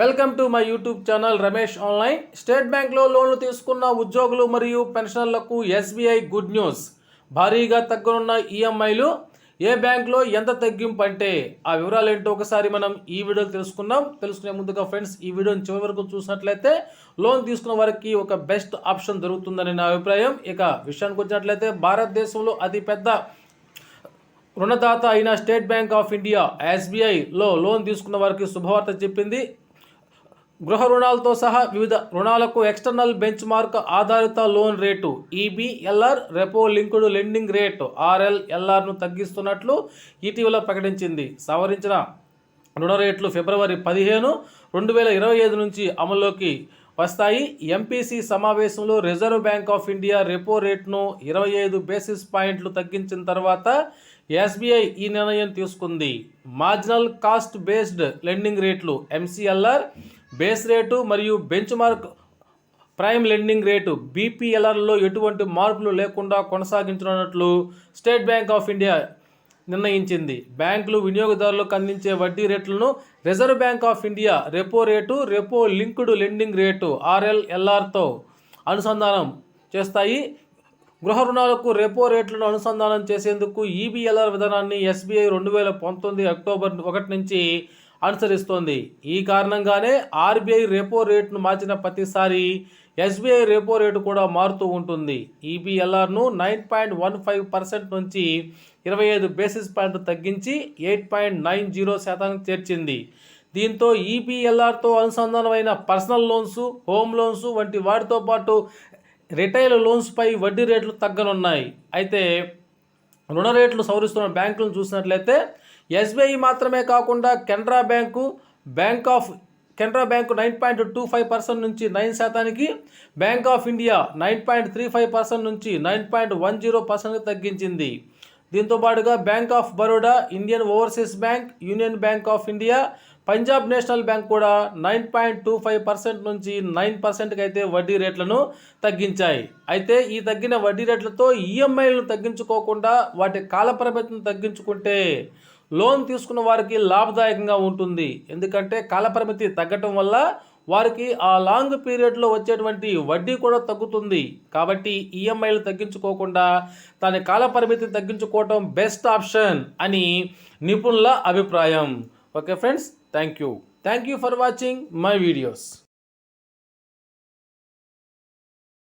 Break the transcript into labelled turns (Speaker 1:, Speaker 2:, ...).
Speaker 1: Welcome to my YouTube channel Ramesh online. State బ్యాంక్లో లోన్లు తీసుకున్న ఉద్యోగులు మరియు పెన్షనర్లకు ఎస్బీఐ గుడ్ న్యూస్. భారీగా తగ్గనున్న ఈఎంఐలు ఏ బ్యాంక్లో ఎంత తగ్గింపు అంటే? ఆ వివరాలు ఏంటో ఒకసారి మనం ఈ వీడియోలో తెలుసుకుందాం. తెలుసుకునే ముందుగా ఫ్రెండ్స్ ఈ వీడియోని చివరి వరకు చూసినట్లయితే లోన్ తీసుకున్న వారికి ఒక బెస్ట్ ఆప్షన్ దొరుకుతుందని నా అభిప్రాయం. ఇక విషయానికి వచ్చినట్లయితే భారతదేశంలో అతిపెద్ద రుణదాత అయిన స్టేట్ బ్యాంక్ ఆఫ్ ఇండియా ఎస్బీఐలో లోన్ తీసుకున్న వారికి శుభవార్త చెప్పింది. గృహ రుణాలతో సహా వివిధ రుణాలకు ఎక్స్టర్నల్ బెంచ్ మార్క్ ఆధారిత loan rate EBLR repo linked lending rate ఆర్ఎల్ఎల్ఆర్ను తగ్గిస్తున్నట్లు ఇటీవల ప్రకటించింది. సవరించిన రుణ రేట్లు ఫిబ్రవరి పదిహేను రెండు వేల ఇరవై ఐదు నుంచి అమల్లోకి వస్తాయి. ఎంపీసీ సమావేశంలో Reserve Bank of India repo రేట్ను ఇరవై ఐదు బేసిస్ పాయింట్లు తగ్గించిన తర్వాత ఎస్బీఐ ఈ నిర్ణయం తీసుకుంది. మార్జినల్ కాస్ట్ బేస్డ్ లెండింగ్ రేట్లు ఎంసీఎల్ఆర్ బేస్ రేటు మరియు benchmark prime lending rate బీపీఎల్ఆర్లో ఎటువంటి మార్పులు లేకుండా కొనసాగించనున్నట్లు స్టేట్ బ్యాంక్ ఆఫ్ ఇండియా నిర్ణయించింది. బ్యాంకులు వినియోగదారులకు అందించే వడ్డీ రేట్లను Reserve Bank of India repo rate repo linked lending rate ఆర్ఎల్ఎల్ఆర్తో అనుసంధానం చేస్తాయి. గృహ రుణాలకు రెపో రేట్లను అనుసంధానం చేసేందుకు ఈబీఎల్ఆర్ విధానాన్ని ఎస్బీఐ రెండు వేల పంతొమ్మిది అక్టోబర్ ఒకటి నుంచి అనుసరిస్తోంది. ఈ కారణంగానే ఆర్బీఐ రెపో రేటును మార్చిన ప్రతిసారి ఎస్బీఐ రెపో రేటు కూడా మారుతూ ఉంటుంది. ఈబీఎల్ఆర్ను nine point one five percent నుంచి ఇరవై ఐదు బేసిస్ పాయింట్లు తగ్గించి ఎయిట్ పాయింట్ నైన్ జీరో శాతానికి చేర్చింది. దీంతో ఈబీఎల్ఆర్తో అనుసంధానమైన పర్సనల్ లోన్స్ హోమ్ లోన్స్ వంటి వాటితో పాటు రిటైల్ లోన్స్పై వడ్డీ రేట్లు తగ్గనున్నాయి. అయితే రుణ రేట్లు సవరిస్తున్న బ్యాంకులను చూసినట్లయితే ఎస్బీఐ మాత్రమే కాకుండా Canara bank bank of Canara bank nine point two five percent నుంచి నైన్ శాతానికి Bank of India nine point three five percent నుంచి నైన్ పాయింట్ వన్ జీరో పర్సెంట్కి తగ్గించింది. దీంతో పాటుగా Bank of Baroda Indian Overseas Bank Union Bank of India Punjab National Bank కూడా nine point two five percent నుంచి nine పర్సెంట్కి అయితే వడ్డీ రేట్లను తగ్గించాయి. అయితే ఈ తగ్గిన వడ్డీ రేట్లతో ఈఎంఐలను తగ్గించుకోకుండా వాటి కాలపరిమితిని తగ్గించుకుంటే లోన్ తీసుకున్న వారికి లాభదాయకంగా ఉంటుంది. ఎందుకంటే కాలపరిమితి తగ్గటం వల్ల వారికి ఆ లాంగ్ పీరియడ్లో వచ్చేటువంటి వడ్డీ కూడా తగ్గుతుంది. కాబట్టి ఈఎంఐలు తగ్గించుకోకుండా తన కాలపరిమితి తగ్గించుకోవటం బెస్ట్ ఆప్షన్ అని నిపుణుల అభిప్రాయం. Okay friends thank you thank you for watching my videos.